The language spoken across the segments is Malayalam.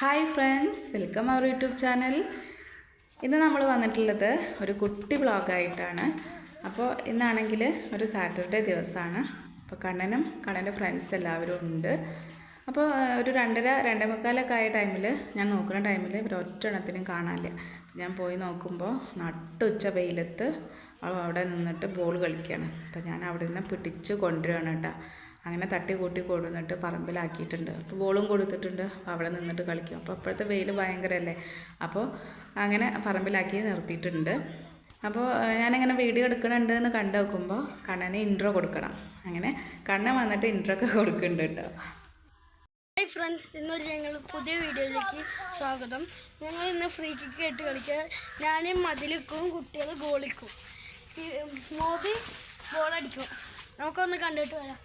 Hi friends welcome our YouTube channel. ഇന്ന് നമ്മൾ വന്നിട്ടുള്ളത് ഒരു കുട്ടി വ്ളോഗായിട്ടാണ്. അപ്പോൾ ഇന്നാണെങ്കിൽ ഒരു സാറ്റർഡേ ദിവസമാണ്. അപ്പോൾ കണ്ണനും കണ്ണന്റെ ഫ്രണ്ട്സ് എല്ലാവരും ഉണ്ട്. അപ്പോൾ ഒരു രണ്ടര രണ്ടേ മുക്കാലൊക്കെ ആയ ടൈമിൽ ഞാൻ നോക്കുന്ന ടൈമിൽ ഇവർ ഒറ്റ എണ്ണത്തിനും കാണാനില്ല. ഞാൻ പോയി നോക്കുമ്പോൾ നട്ടുച്ച വെയിലത്ത് അവ അവിടെ നിന്നിട്ട് ബോൾ കളിക്കുകയാണ് അപ്പോൾ ഞാൻ അവിടെ നിന്ന് പിടിച്ച് കൊണ്ടുവരികയാണ് കേട്ടോ. അങ്ങനെ തട്ടി കൂട്ടി കൊടുന്നിട്ട് പറമ്പിലാക്കിയിട്ടുണ്ട്. അപ്പോൾ ബോളും കൊടുത്തിട്ടുണ്ട്. അവിടെ നിന്നിട്ട് കളിക്കും. അപ്പോൾ അപ്പോഴത്തെ വെയിൽ ഭയങ്കരമല്ലേ അപ്പോൾ അങ്ങനെ പറമ്പിലാക്കി നിർത്തിയിട്ടുണ്ട്. അപ്പോൾ ഞാനിങ്ങനെ വീഡിയോ എടുക്കണുണ്ട് എന്ന് കണ്ടു നോക്കുമ്പോൾ കണ്ണന് ഇൻട്രോ കൊടുക്കണം. അങ്ങനെ കണ്ണൻ വന്നിട്ട് ഇൻട്രോ ഒക്കെ കൊടുക്കുന്നുണ്ട് കേട്ടോ. ഹായ് ഫ്രണ്ട്സ് ഇന്നൊരു ഞങ്ങൾ പുതിയ വീഡിയോയിലേക്ക് സ്വാഗതം. ഞങ്ങൾ ഇന്ന് ഫ്രീ കിക്ക് കേട്ട് കളിക്കുക ഞാൻ മതിലിക്കും കുട്ടികൾ ഗോളിക്കും മോബി ബോളടിക്കും നമുക്കൊന്ന് കണ്ടിട്ട് വരാം.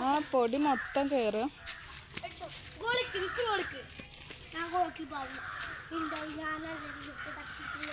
ആ പൊടി മൊത്തം കയറും ഗോളിക്ക് ഞാൻ ഗോളിക്ക് പറഞ്ഞു ഉണ്ടായി ഞാൻ തട്ടിട്ടില്ല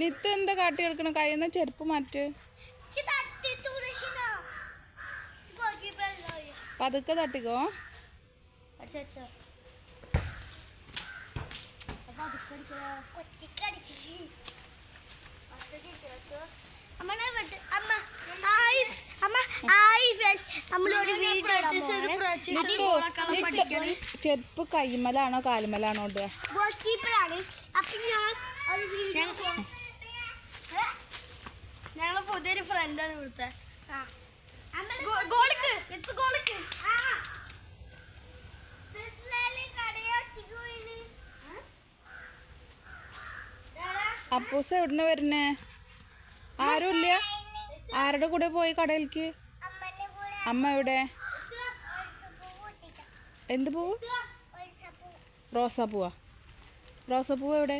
നിത്യ എന്താ കാട്ടി കൊടുക്കണം? കൈ എന്നാ ചെരുപ്പ് മാറ്റ്. പതുക്കെ തട്ടിക്കോ. നിത്തു നിത്തു ചെരുപ്പ് കൈമലാണോ കാലുമലാണോ ഇടുക ഞങ്ങൾ പുതിയൊരു ഫ്രണ്ടാണ് ഇവിടുത്തെ. ഗോളിക്ക്. ഗോളിക്ക്. അപ്പൂസ് എവിടുന്ന് വരുന്നേ? ആരുമില്ല? ആരുടെ കൂടെ പോയി കടയിലേക്ക്? അമ്മ എവിടെ? എന്ത് പൂവ് റോസാപ്പൂവാ. റോസാപ്പൂവ് എവിടെ?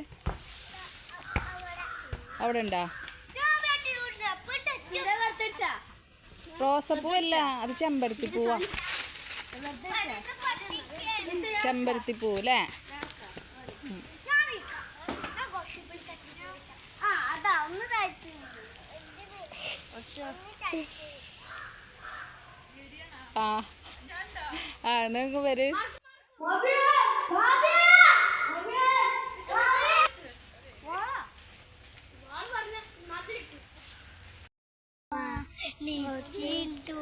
അവിടെ ഉണ്ടാ റോസപ്പൂ അല്ല അത് ചെമ്പരത്തി പൂവാ ചെമ്പരത്തി പൂവ് അല്ലേ അതാ ഒന്ന് കഴിച്ചു ആ. നിങ്ങൾക്ക് വര്. ടിങ്കിൾ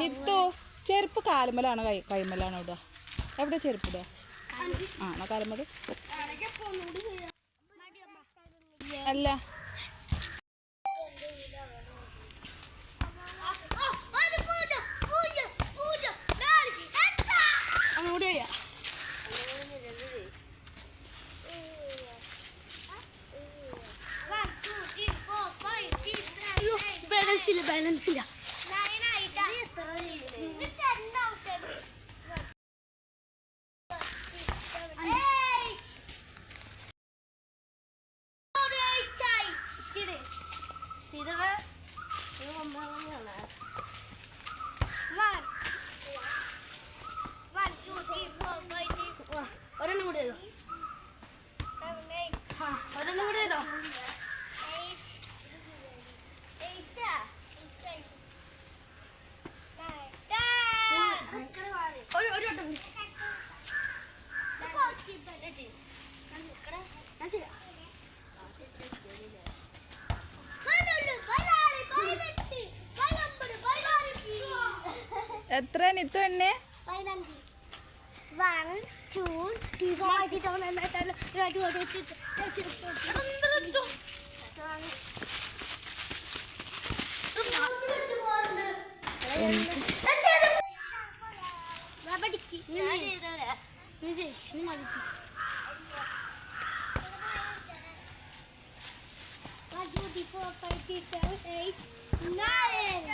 നിത്തു ചെരുപ്പ് കാലുമലാണ് കൈ കൈമലാണ് ഇടുക. എവിടെ ചെരുപ്പ് ഇടുക? ആണോ കാലുമല അല്ല. അങ്ങോട്ട് ചെയ്യാം ബാലൻസ് ഇല്ല ബാലൻസ് ഇല്ല. Eleven നിത്തു thirteen One, two, three, four, five, six, seven, eight, nine.